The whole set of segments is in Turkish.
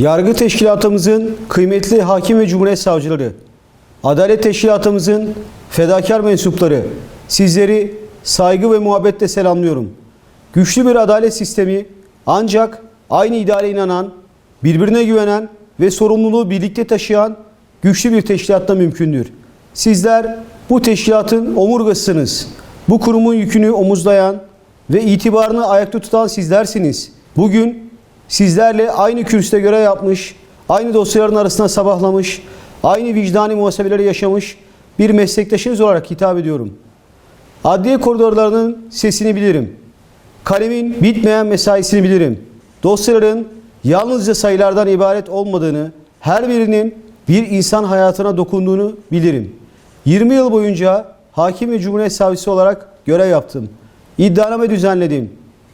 Yargı teşkilatımızın kıymetli hakim ve cumhuriyet savcıları, adalet teşkilatımızın fedakar mensupları, sizleri saygı ve muhabbetle selamlıyorum. Güçlü bir adalet sistemi ancak aynı ideale inanan, birbirine güvenen ve sorumluluğu birlikte taşıyan güçlü bir teşkilatla mümkündür. Sizler bu teşkilatın omurgasısınız. Bu kurumun yükünü omuzlayan ve itibarını ayakta tutan sizlersiniz. Bugün sizlerle aynı kürsüde görev yapmış, aynı dosyaların arasında sabahlamış, aynı vicdani muhasebeleri yaşamış bir meslektaşınız olarak hitap ediyorum. Adliye koridorlarının sesini bilirim. Kalemin bitmeyen mesaisini bilirim. Dosyaların yalnızca sayılardan ibaret olmadığını, her birinin bir insan hayatına dokunduğunu bilirim. 20 yıl boyunca hakim ve cumhuriyet savcısı olarak görev yaptım. İddianame düzenledim.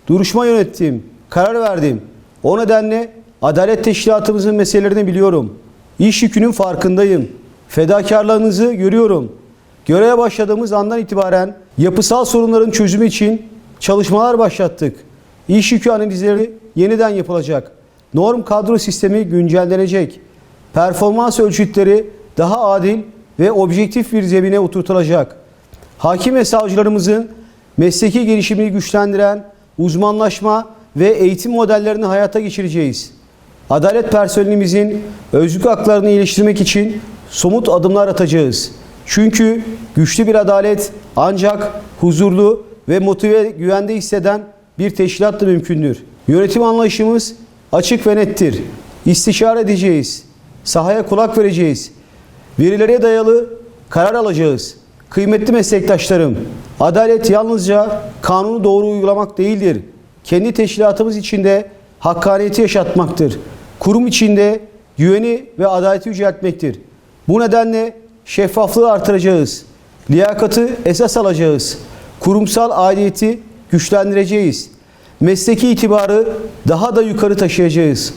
Duruşma yönettim. Karar verdim. O nedenle adalet teşkilatımızın meselelerini biliyorum. İş yükünün farkındayım. Fedakarlığınızı görüyorum. Göreve başladığımız andan itibaren yapısal sorunların çözümü için çalışmalar başlattık. İş yükü analizleri yeniden yapılacak. Norm kadro sistemi güncellenecek. Performans ölçütleri daha adil ve objektif bir zemine oturtulacak. Hakim ve savcılarımızın mesleki gelişimini güçlendiren uzmanlaşma ve eğitim modellerini hayata geçireceğiz. Adalet personelimizin özlük haklarını iyileştirmek için somut adımlar atacağız. Çünkü güçlü bir adalet ancak huzurlu ve motive güvende hisseden bir teşkilatla mümkündür. Yönetim anlayışımız açık ve nettir. İstişare edeceğiz. Sahaya kulak vereceğiz. Verilere dayalı karar alacağız. Kıymetli meslektaşlarım, adalet yalnızca kanunu doğru uygulamak değildir. Kendi teşkilatımız içinde hakkaniyeti yaşatmaktır. Kurum içinde güveni ve adaleti yüceltmektir. Bu nedenle şeffaflığı artıracağız. Liyakatı esas alacağız. Kurumsal aidiyeti güçlendireceğiz. Mesleki itibarı daha da yukarı taşıyacağız.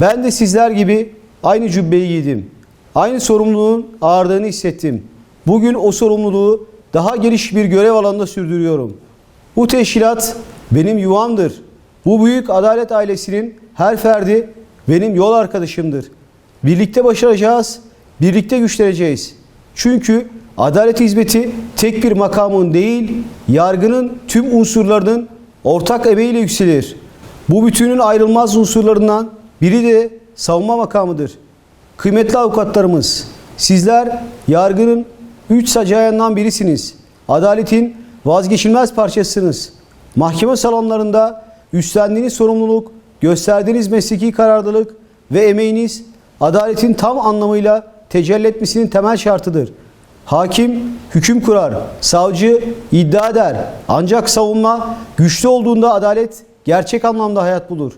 Ben de sizler gibi aynı cübbeyi giydim. Aynı sorumluluğun ağırlığını hissettim. Bugün o sorumluluğu daha geniş bir görev alanında sürdürüyorum. Bu teşkilat benim yuvamdır. Bu büyük adalet ailesinin her ferdi benim yol arkadaşımdır. Birlikte başaracağız, birlikte güçleneceğiz. Çünkü adalet hizmeti tek bir makamın değil, yargının tüm unsurlarının ortak emeğiyle yükselir. Bu bütünün ayrılmaz unsurlarından biri de savunma makamıdır. Kıymetli avukatlarımız, sizler yargının üç sacayından birisiniz. Adaletin vazgeçilmez parçasısınız. Mahkeme salonlarında üstlendiğiniz sorumluluk, gösterdiğiniz mesleki kararlılık ve emeğiniz adaletin tam anlamıyla tecelli etmesinin temel şartıdır. Hakim hüküm kurar, savcı iddia eder. Ancak savunma güçlü olduğunda adalet gerçek anlamda hayat bulur.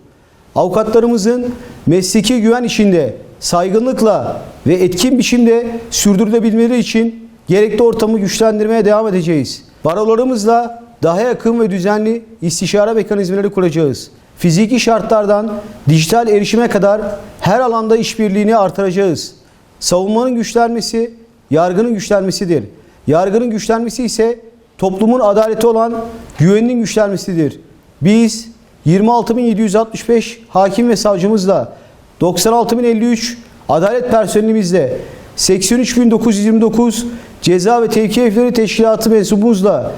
Avukatlarımızın mesleki güven içinde saygınlıkla ve etkin biçimde sürdürülebilmeleri için gerekli ortamı güçlendirmeye devam edeceğiz. Barolarımızla daha yakın ve düzenli istişare mekanizmaları kuracağız. Fiziki şartlardan dijital erişime kadar her alanda işbirliğini artıracağız. Savunmanın güçlenmesi, yargının güçlenmesidir. Yargının güçlenmesi ise toplumun adaleti olan güveninin güçlenmesidir. Biz 26.765 hakim ve savcımızla 96.053 adalet personelimizle 83.929 ceza ve tevki teşkilatı mensubumuzla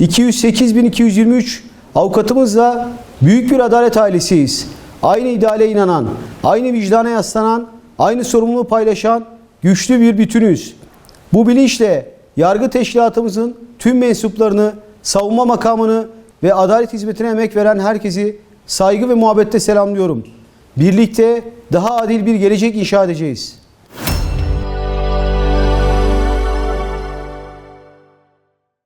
208.223 avukatımızla büyük bir adalet ailesiyiz. Aynı ideale inanan, aynı vicdana yaslanan, aynı sorumluluğu paylaşan güçlü bir bütünüz. Bu bilinçle yargı teşkilatımızın tüm mensuplarını, savunma makamını ve adalet hizmetine emek veren herkesi saygı ve muhabbette selamlıyorum. Birlikte daha adil bir gelecek inşa edeceğiz.